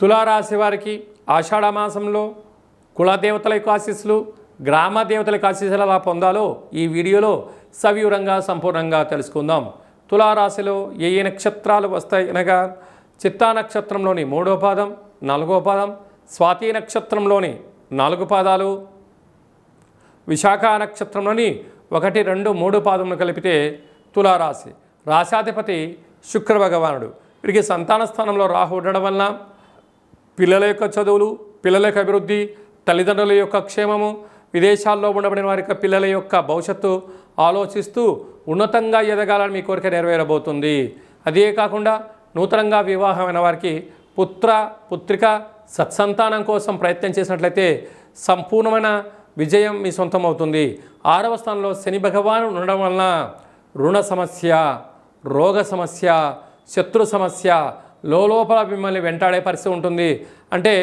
తులారాశి వారికి ఆషాఢమాసంలో కులదేవతల యొక్క ఆశీస్సులు గ్రామ దేవతల యొక్క ఆశీస్సులు ఎలా పొందాలో ఈ వీడియోలో సవివరంగా సంపూర్ణంగా తెలుసుకుందాం. తులారాశిలో ఏ ఏ నక్షత్రాలు వస్తాయి అనగా చిత్తా నక్షత్రంలోని మూడో పాదం నాలుగో పాదం స్వాతి నక్షత్రంలోని నాలుగు పాదాలు విశాఖ నక్షత్రంలోని ఒకటి రెండు మూడు పాదములు కలిపితే తులారాశి. రాశాధిపతి శుక్ర భగవానుడు. వీరికి సంతాన స్థానంలో రాహు ఉండడం వలన పిల్లల యొక్క చదువులు పిల్లల యొక్క అభివృద్ధి తల్లిదండ్రుల యొక్క క్షేమము విదేశాల్లో ఉండబడిన వారి యొక్క పిల్లల యొక్క భవిష్యత్తు ఆలోచిస్తూ ఉన్నతంగా ఎదగాలని మీ కోరిక నెరవేరబోతుంది. అదే కాకుండా నూతనంగా వివాహమైన వారికి పుత్ర పుత్రిక సత్సంతానం కోసం ప్రయత్నం చేసినట్లయితే సంపూర్ణమైన విజయం మీ సొంతం అవుతుంది ఆరవ స్థానంలో శని భగవాను ఉండడం వలన రుణ సమస్య రోగ సమస్య శత్రు సమస్య లోపల మిమ్మల్ని వెంటాడే పరిస్థితి ఉంటుంది. అంటే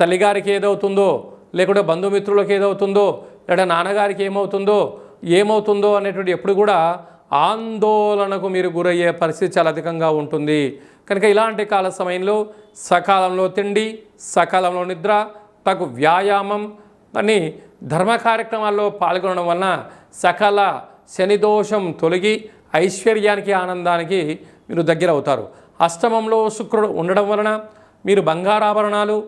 తల్లిగారికి ఏదవుతుందో లేకుంటే బంధుమిత్రులకు ఏదవుతుందో లేదా నాన్నగారికి ఏమవుతుందో ఏమవుతుందో అనేటువంటి ఎప్పుడు కూడా ఆందోళనకు మీరు గురయ్యే పరిస్థితి చాలా అధికంగా ఉంటుంది. కనుక ఇలాంటి కాల సమయంలో సకాలంలో తిండి సకాలంలో నిద్ర తగు వ్యాయామం అని ధర్మ కార్యక్రమాల్లో పాల్గొనడం వలన సకల శనిదోషం తొలగి ఐశ్వర్యానికి ఆనందానికి మీరు దగ్గర అవుతారు అష్టమంలో శుక్రుడు ఉండడం వలన మీరు బంగారాభరణాలు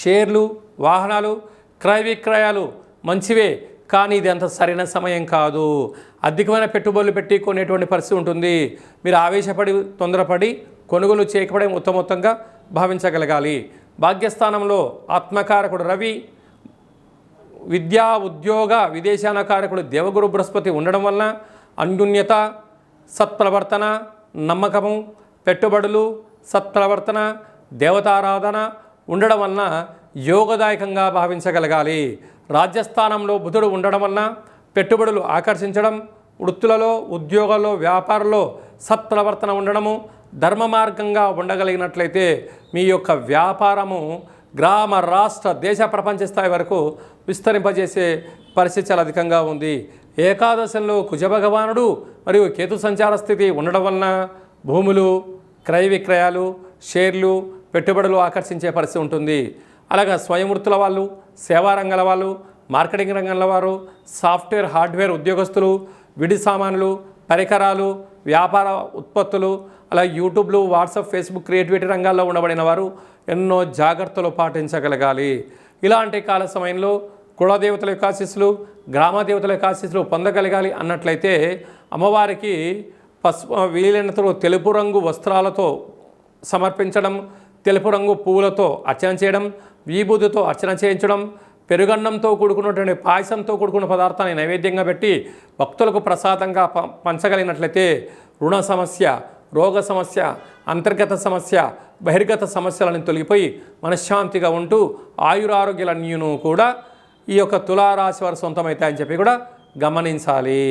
షేర్లు వాహనాలు క్రయ విక్రయాలు మంచివే కానీ ఇది అంత సరైన సమయం కాదు. అధికమైన పెట్టుబడులు పెట్టి కొనేటువంటి పరిస్థితి ఉంటుంది. మీరు ఆవేశపడి తొందరపడి కొనుగోలు చేయకపోవడే ఉత్తమోత్తంగా భావించగలగాలి. భాగ్యస్థానంలో ఆత్మకారకుడు రవి విద్యా ఉద్యోగ విదేశాన కారకుడు దేవగురు బృహస్పతి ఉండడం వలన అన్యున్యత సత్ప్రవర్తన నమ్మకము పెట్టుబడులు సత్ప్రవర్తన దేవతారాధన ఉండడం వలన యోగదాయకంగా భావించగలగాలి. రాజ్యస్థానంలో బుధుడు ఉండడం వలన పెట్టుబడులు ఆకర్షించడం వృత్తులలో ఉద్యోగాల్లో వ్యాపారంలో సత్ప్రవర్తన ఉండడము ధర్మ మార్గంగా ఉండగలిగినట్లయితే మీ యొక్క వ్యాపారము గ్రామ రాష్ట్ర దేశ ప్రపంచ స్థాయి వరకు విస్తరింపజేసే పరిస్థితి చాలా అధికంగా ఉంది. ఏకాదశంలో కుజభగవానుడు మరియు కేతు సంచార స్థితి ఉండడం వలన భూములు క్రయ విక్రయాలు షేర్లు పెట్టుబడులు ఆకర్షించే పరిస్థితి ఉంటుంది. అలాగే స్వయం వృత్తుల వాళ్ళు సేవా రంగాల వాళ్ళు మార్కెటింగ్ రంగంలో వారు సాఫ్ట్వేర్ హార్డ్వేర్ ఉద్యోగస్తులు విడి సామాన్లు పరికరాలు వ్యాపార ఉత్పత్తులు అలాగే యూట్యూబ్లు వాట్సాప్ ఫేస్బుక్ క్రియేటివిటీ రంగాల్లో ఉండబడిన వారు ఎన్నో జాగ్రత్తలు పాటించగలగాలి. ఇలాంటి కాల సమయంలో కులదేవతల యొక్క ఆశీస్సులు గ్రామదేవతల యొక్క ఆశీస్సులు పొందగలగాలి అన్నట్లయితే అమ్మవారికి పసుపు వీలైనంత తెలుపు రంగు వస్త్రాలతో సమర్పించడం తెలుపు రంగు పువ్వులతో అర్చన చేయడం విభూతితో అర్చన చేయించడం పెరుగన్నంతో కూడుకున్నటువంటి పాయసంతో కూడుకున్న పదార్థాన్ని నైవేద్యంగా పెట్టి భక్తులకు ప్రసాదంగా ప పంచగలిగినట్లయితే రుణ సమస్య రోగ సమస్య అంతర్గత సమస్య బహిర్గత సమస్యలను తొలగిపోయి మనశ్శాంతిగా ఉంటూ ఆయురారోగ్యాలన్నీను కూడా ఈ యొక్క తులారాశి వారు సొంతమవుతాయని చెప్పి కూడా గమనించాలి.